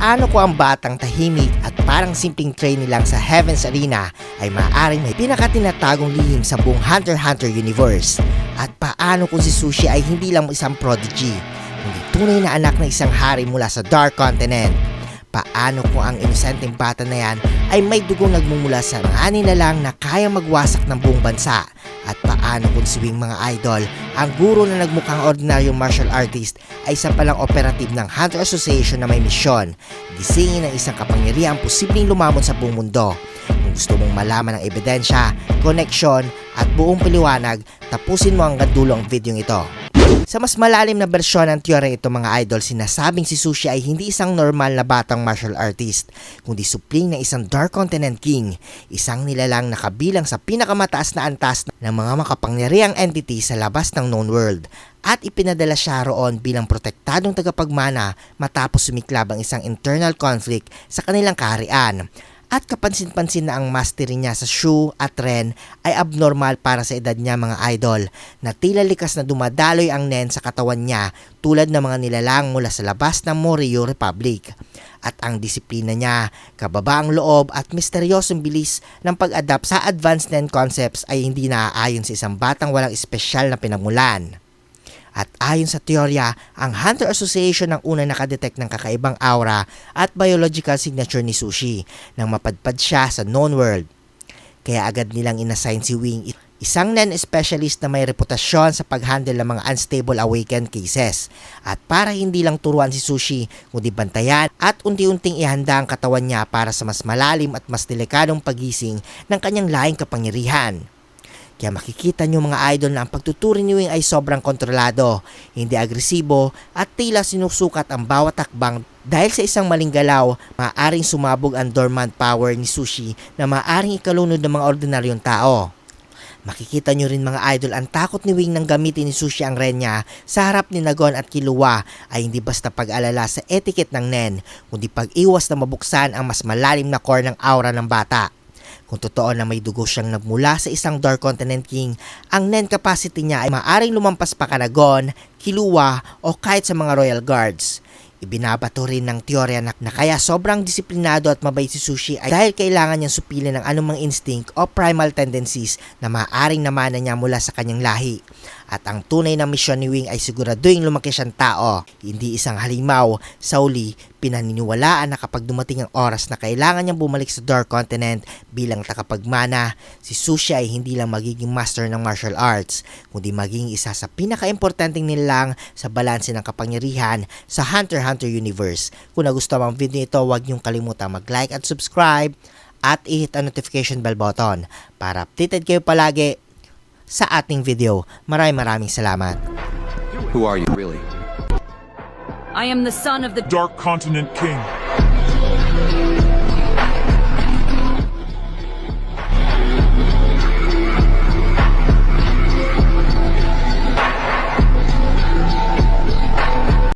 paano ko ang batang tahimik at parang simpleng training lang sa Heaven's Arena ay maaaring may pinakatinatagong lihim sa buong Hunter x Hunter universe? At paano kung si Sushi ay hindi lang isang prodigy, kundi tunay na anak ng isang hari mula sa Dark Continent? Paano kung ang inosenteng bata na yan ay may dugong nagmumula sa mga nilalang na kayang magwasak ng buong bansa? At paano kung siwing mga idol, ang guro na nagmukhang ordinaryong martial artist ay isa palang operative ng Hunter Association na may misyon, gisingin ng isang kapangyarihang posibleng lumamon sa buong mundo. Kung gusto mong malaman ang ebidensya, koneksyon at buong paliwanag, tapusin mo hanggang dulo ang video ito. Sa mas malalim na bersyon ng teorya ito mga idol, sinasabing si Sushi ay hindi isang normal na batang martial artist, kundi supling ng isang Dark Continent King, isang nilalang na kabilang sa pinakamataas na antas ng mga makapangyarihang entity sa labas ng known world. At ipinadala siya roon bilang protektadong tagapagmana matapos sumiklab ang isang internal conflict sa kanilang kaharian. At kapansin-pansin na ang mastery niya sa Shu at Ren ay abnormal para sa edad niya mga idol na tila likas na dumadaloy ang Nen sa katawan niya tulad ng mga nilalang mula sa labas ng Moreo Republic. At ang disiplina niya, kababaang loob at misteryosong bilis ng pag-adapt sa advanced Nen concepts ay hindi naaayon sa isang batang walang espesyal na pinagmulan. At ayon sa teorya, ang Hunter Association ang una nakadetect ng kakaibang aura at biological signature ni Sushi nang mapadpad siya sa known world. Kaya agad nilang inassign si Wing isang non-specialist na may reputasyon sa pag-handle ng mga unstable awakened cases. At para hindi lang turuan si Sushi, kundi bantayan at unti-unting ihanda ang katawan niya para sa mas malalim at mas delikadong pagising ng kanyang laing kapangyarihan. Kaya makikita nyo mga idol na ang pagtuturi ni Wing ay sobrang kontrolado, hindi agresibo at tila sinusukat ang bawat takbang dahil sa isang maling galaw, maaaring sumabog ang dormant power ni Sushi na maaaring ikalunod ng mga ordinaryong tao. Makikita nyo rin mga idol ang takot ni Wing nang gamitin ni Sushi ang renya sa harap ni Nagon at Kilua ay hindi basta pag-alala sa etiquette ng Nen, kundi pag-iwas na mabuksan ang mas malalim na core ng aura ng bata. Kung totoo na may dugo siyang nagmula sa isang Dark Continent King, ang Nen capacity niya ay maaring lumampas pa kanagon, kilua o kahit sa mga Royal Guards. Ibinabato rin ng teorya na, na kaya sobrang disiplinado at mabait si Sushi ay dahil kailangan niyang supilin ng anumang instinct o primal tendencies na maaring namana niya mula sa kanyang lahi. At ang tunay na misyon ni Wing ay siguraduhin lumaki siyang tao, hindi isang halimaw. Sa uli, pinaniniwalaan na kapag dumating ang oras na kailangan niyang bumalik sa Dark Continent bilang takapagmana, si Sushi ay hindi lang magiging master ng martial arts, kundi maging isa sa pinaka-importanting nilang sa balanse ng kapangyarihan sa Hunter x Hunter universe. Kung nagustuhan ang video ito, huwag niyong kalimutan mag-like at subscribe at i-hit ang notification bell button para updated kayo palagi sa ating video. Maraming maraming salamat. Who are you really? I am the son of the Dark Continent King.